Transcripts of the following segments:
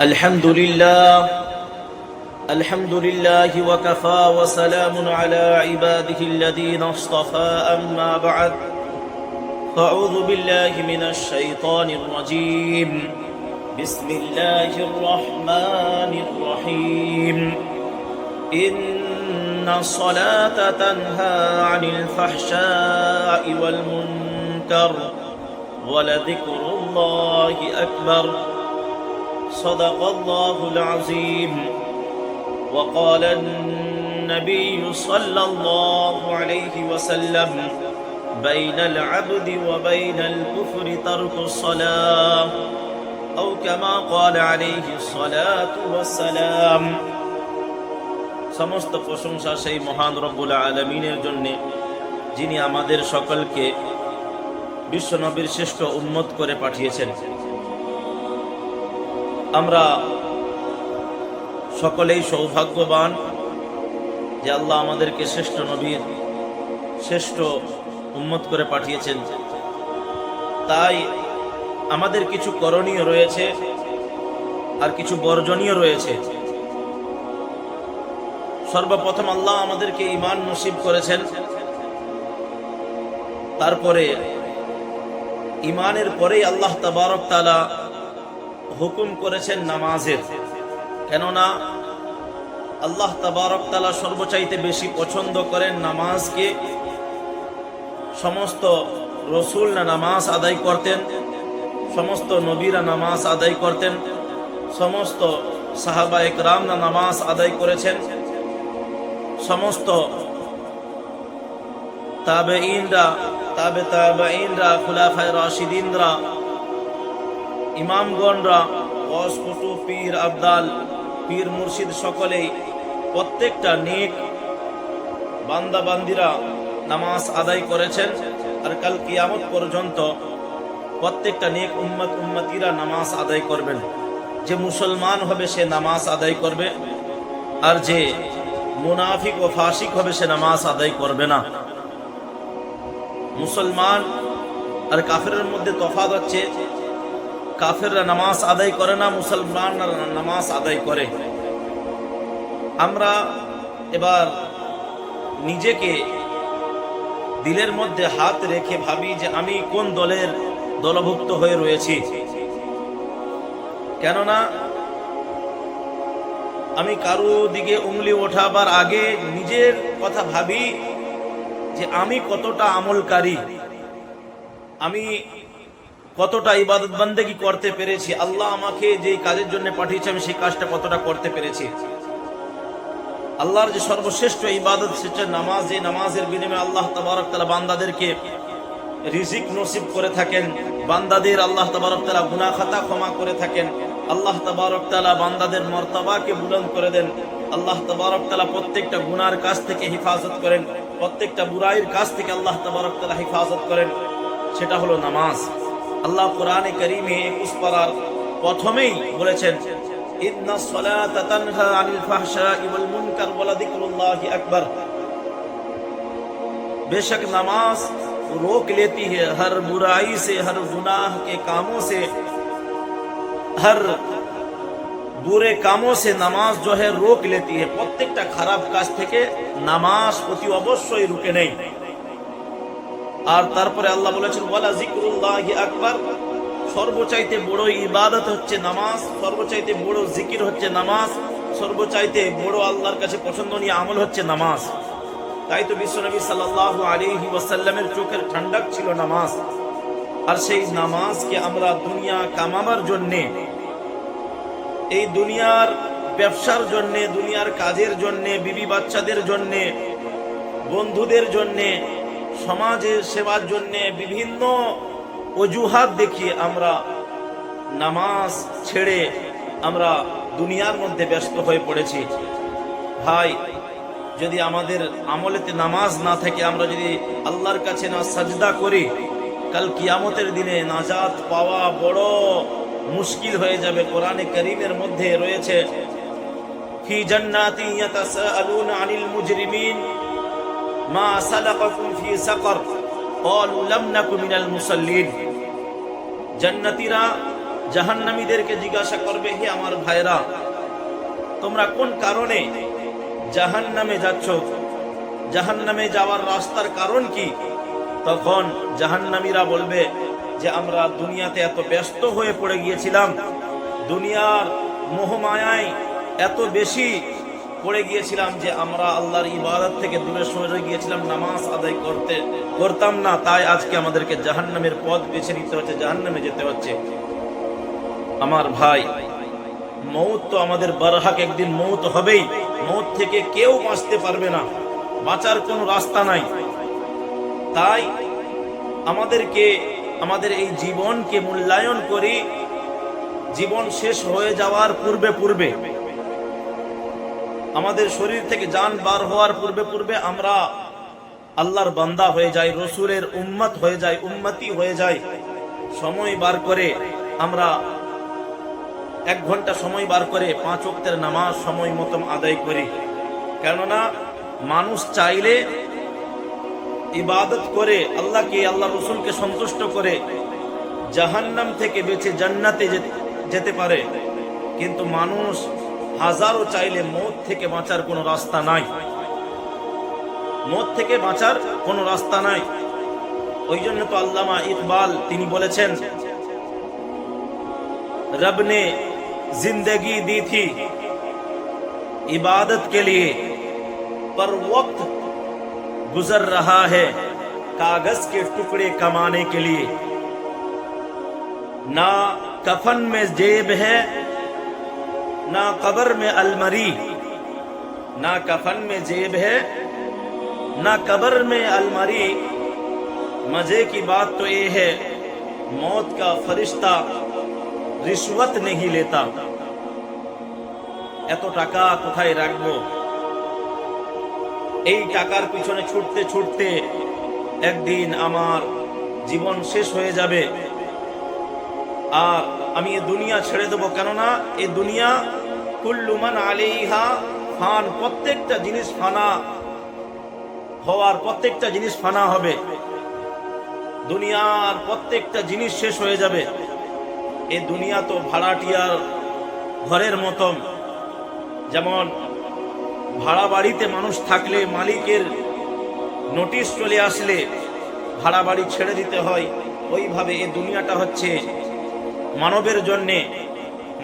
الحمد لله الحمد لله وكفى وسلام على عباده الذين اصطفى أما بعد فأعوذ بالله من الشيطان الرجيم. بسم الله الرحمن الرحيم. إن الصلاة تنهى عن الفحشاء والمنكر ولذكر الله أكبر. صدق الله العظيم وقال النبي صلى الله عليه وسلم بين العبد وبين الكفر ترك الصلاة أو كما قال عليه الصلاة والسلام সমস্ত প্রশংসা সেই মহান রব্বুল আলমিনের জন্য যিনি আমাদের সকলকে বিশ্বনবীর শ্রেষ্ঠ উন্মত করে পাঠিয়েছেন আমরা সকলেই সৌভাগ্যবান যে আল্লাহ আমাদেরকে শ্রেষ্ঠ নবীর শ্রেষ্ঠ উন্মত করে পাঠিয়েছেন। তাই আমাদের কিছু করণীয় রয়েছে আর কিছু বর্জনীয় রয়েছে। সর্বপ্রথম আল্লাহ আমাদেরকে ইমান নসিব করেছেন। তারপরে ইমানের পরেই আল্লাহ তাবারক তালা হুকুম করেছেন নামাজের। কেননা আল্লাহ তাবারক তালা সর্বচাইতে বেশি পছন্দ করেন নামাজকে। সমস্ত রসুল না নামাজ আদায় করতেন, সমস্ত নবীরা নামাজ আদায় করতেন, সমস্ত সাহাবা একরাম না নামাজ আদায় করেছেন, সমস্ত তাবে ইনরা তাবে তাবে ইনরা খুলাফায় রাশিদিনরা ইমামগণরা অস্ফুটু পীর, আবদাল, পীর মুর্শিদ সকলেই প্রত্যেকটা নেক বান্দা বান্দিরা নামাজ আদায় করেছেন আর কাল কিয়ামত পর্যন্ত প্রত্যেকটা নেক উম্মত, উম্মতিরা নামাজ আদায় করবেন। যে মুসলমান হবে সে নামাজ আদায় করবে আর যে মুনাফিক ও ফাসিক হবে সে নামাজ আদায় করবে না। মুসলমান আর কাফেরের মধ্যে তফাৎ হচ্ছে কাফেররা নামাজ আদায় করে না, মুসলমানরা নামাজ আদায় করে। আমরা এবার নিজেকে দিলের মধ্যে হাত রেখে ভাবি যে আমি কোন দলের দলভুক্ত হয়ে রয়েছি। কেননা আমি কারও দিকে উংলি ওঠাবার আগে নিজের কথা ভাবি যে আমি কতটা আমলকারী। আমি কতটা ইবাদত বন্দেগি করতে পেরেছি? আল্লাহ আমাকে যে কাজের জন্য পাঠিয়েছে, আমি সেই কাজটা কতটা করতে পেরেছি? আল্লাহর যে সর্বশ্রেষ্ঠ ইবাদত, সেটা নামাজ এই নামাজের বিনিময়ে আল্লাহ তাবারক তালা বান্দাদেরকে রিজিক নসিব করে থাকেন। বান্দাদের আল্লাহ তাবারক তালা গুনা খাতা ক্ষমা করে থাকেন। আল্লাহ তাবারক তালা বান্দাদের মর্তবাকে বুলন্দ করে দেন। আল্লাহ তাবারক তালা প্রত্যেকটা গুনার কাছ থেকে হেফাজত করেন। প্রত্যেকটা বুরাইয়ের কাছ থেকে আল্লাহ তাবারক তালা হেফাজত করেন। সেটা হলো নামাজ। আল্লাহ কোরআনে করিমে একুশ পারার প্রথমেই বলেছেন ইন্না সলাতা তানহা আনিল ফাহশাই ওয়াল মুনকার ওয়া যিকরুল্লাহি আকবার बेशक नमाज रोक लेती है हर बुराई से हर गुनाह के कामों से हर বুড়ে কামো সে নামাজ जो है रोक लेती है প্রত্যেকটা খারাপ কাজ থেকে নামাজ অতি অবশ্যই রুকে নেই আর তারপরে আল্লাহ বলেছেন, ওয়ালা জিকরুল্লাহি আকবার। সর্বচাইতে বড় ইবাদত হচ্ছে নামাজ, সর্বচাইতে বড় জিকির হচ্ছে নামাজ, সর্বচাইতে বড় আল্লাহর কাছে পছন্দনীয় আমল হচ্ছে নামাজ। তাই তো বিশ্বনবী সাল্লাহ আলিহি ওয়াসাল্লামের চোখের ঠান্ডাক ছিল নামাজ। আর সেই নামাজকে আমরা দুনিয়া কামাবার জন্যে, এই দুনিয়ার ব্যবসার জন্যে, দুনিয়ার কাজের জন্যে, বিবি বাচ্চাদের জন্যে, বন্ধুদের জন্যে সমাজের সেবার জন্যে বিভিন্ন অজুহাত দেখিয়ে আমরা নামাজ ছেড়ে আমরা দুনিয়ার মধ্যে ব্যস্ত হয়ে পড়েছি। ভাই, যদি আমাদের আমলেতে নামাজ না থাকে, আমরা যদি আল্লাহর কাছে না সাজদা করি, কাল কিয়ামতের দিনে নাজাত পাওয়া বড় মুশকিল হয়ে যাবে। কোরআনে করিমের মধ্যে রয়েছে, ফি জান্নাতি ইয়াতাসাআলুনা আনিল মুজরিমিন। মা সালাকাকুম ফি সাকার, ক্বালু লাম নাকু মিনাল মুসাল্লিন। জান্নাতীরা জাহান্নামীদেরকে জিজ্ঞাসা করবে, হে আমার ভাইরা তোমরা কোন কারণে জাহান্নামে যাচ্ছ? জাহান্নামে যাওয়ার রাস্তার কারণ কি? তখন জাহান্নামীরা বলবে যে, আমরা দুনিয়াতে এত ব্যস্ত হয়ে পড়ে গিয়েছিলাম, দুনিয়ার মোহমায়ায় এত বেশি পড়ে গিয়েছিলাম যে আমরা আল্লাহর ইবাদত থেকে দূরে সরে গিয়েছিলাম, নামাজ আদায় করতে করতাম না, তাই আজকে আমাদেরকে জাহান্নামের পথ বেছে নিতে হচ্ছে, জাহান্নামে যেতে হচ্ছে। আমার ভাই, মৌত তো আমাদের বারহাক, একদিন মৌত হবেই। মৌত থেকে কেউ বাঁচতে পারবে না, বাঁচার কোনো রাস্তা নাই। তাই আমাদেরকে, আমাদের এই জীবনকে মূল্যায়ন করি, জীবন শেষ হয়ে যাওয়ার পূর্বে পূর্বে। আমাদের শরীর থেকে যান বার হওয়ার পূর্বে পূর্বে আমরা আল্লাহর বান্দা হয়ে যাই, রসুলের উম্মত হয়ে যায় উম্মতি হয়ে যায় সময় বার করে আমরা এক ঘণ্টা সময় বার করে পাঁচ অক্টের নামাজ সময় মতন আদায় করি। কেননা মানুষ চাইলে ইবাদত করে, আল্লাহকে, আল্লাহ রসুলকে সন্তুষ্ট করে জাহান্নাম থেকে বেঁচে জান্নাতে যেতে পারে। কিন্তু মানুষ হাজারও চাইলে মদ থেকে বাঁচার কোনো রাস্তা নাই। মদ থেকে বাঁচার কোনো রাস্তা নাই। رب نے زندگی دی تھی عبادت کے لیے پر وقت گزر رہا ہے کاغذ کے ٹکڑے کمانے کے لیے। نہ کفن میں جیب ہے ना कब्र में अलमरी ना कफन में जेब है ना कब्र में अलमरी मजे की बात तो ये है मौत का फरिश्ता রিশওয়াত নেহি লেতা এত টাকা কোথায় রাখবো এই টাকার পিছনে ছুটতে ছুটতে একদিন আমার জীবন শেষ হয়ে যাবে আর আমি এ দুনিয়া ছেড়ে দেবো। কেননা এ দুনিয়া কুল্লুমান আলিহা ফান, প্রত্যেকটা জিনিস ফানা হওয়ার প্রত্যেকটা জিনিস ফানা হবে। দুনিয়ার প্রত্যেকটা জিনিস শেষ হয়ে যাবে। এ দুনিয়া তো ভাড়াটিয়ার ঘরের মতন। যেমন ভাড়া বাড়িতে মানুষ থাকলে মালিকের নোটিশ চলে আসলে ভাড়া বাড়ি ছেড়ে দিতে হয়। ওইভাবে এ দুনিয়াটা হচ্ছে মানবের জন্যে,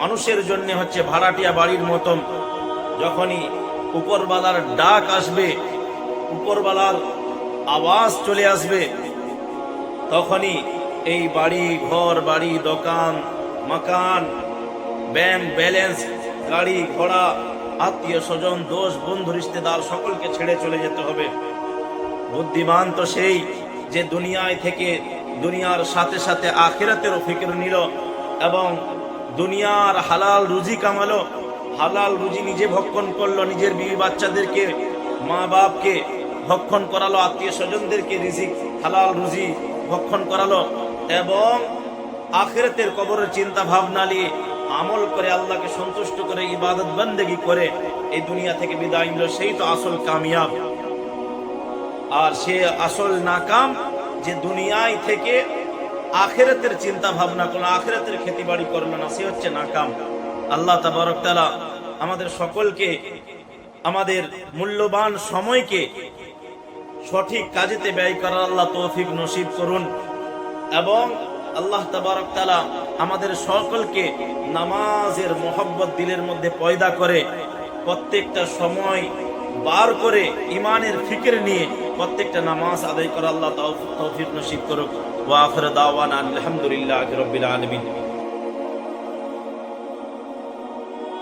মানুষের জন্যে হচ্ছে ভাড়াটিয়া বাড়ির মতন। যখনই উপরবালার ডাক আসবে উপরবালার আওয়াজ চলে আসবে, তখনই এই বাড়ি, ঘর, বাড়ি, দোকান, মাকান, ব্যাংক ব্যালেন্স, গাড়ি ঘোড়া, আত্মীয় স্বজন, দোষ, বন্ধু, রিশতেদার সকলকে ছেড়ে চলে যেতে হবে। বুদ্ধিমান তো সেই যে দুনিয়ায় থেকে দুনিয়ার সাথে সাথে আখিরাতেরও ফিকির নিল এবং দুনিয়ার হালাল রুজি কামালো। হালাল রুজি নিজে ভক্ষণ করল, নিজের বিবি বাচ্চাদেরকে, মা বাপকে ভক্ষণ করালো, আত্মীয় স্বজনদেরকে রিজিক, হালাল রুজি ভক্ষণ করালো এবং আখিরাতের কবরের চিন্তা ভাবনা নিয়ে আমল করে আল্লাহকে সন্তুষ্ট করে, ইবাদত বন্দেগি করে এই দুনিয়া থেকে বিদায় নিল। সেই তো আসল কামিয়াব। আর সে আসল নাকাম যে দুনিয়ায় থেকে আখেরাতের চিন্তা ভাবনা করল আখেরাতের খেতি বাড়ি করল না, সে হচ্ছে নাকাম। আল্লাহ তাবারক তাআলা আমাদের সকলকে, আমাদের মূল্যবান সময়কে সঠিক কাজেতে ব্যয় করার আল্লাহ তৌফিক নসিব করুন এবং আল্লাহ তাবারক তাআলা আমাদের সকলকে নামাজের মোহব্বত দিলের মধ্যে পয়দা করে প্রত্যেকটা সময় বার করে ইমানের ফিকের নিয়ে প্রত্যেকটা নামাজ আদায় করা আল্লাহ তৌফিক নসিব করুক। ওয়া দাওয়ান আলহামদুলিল্লাহি রাব্বিল আলামিন।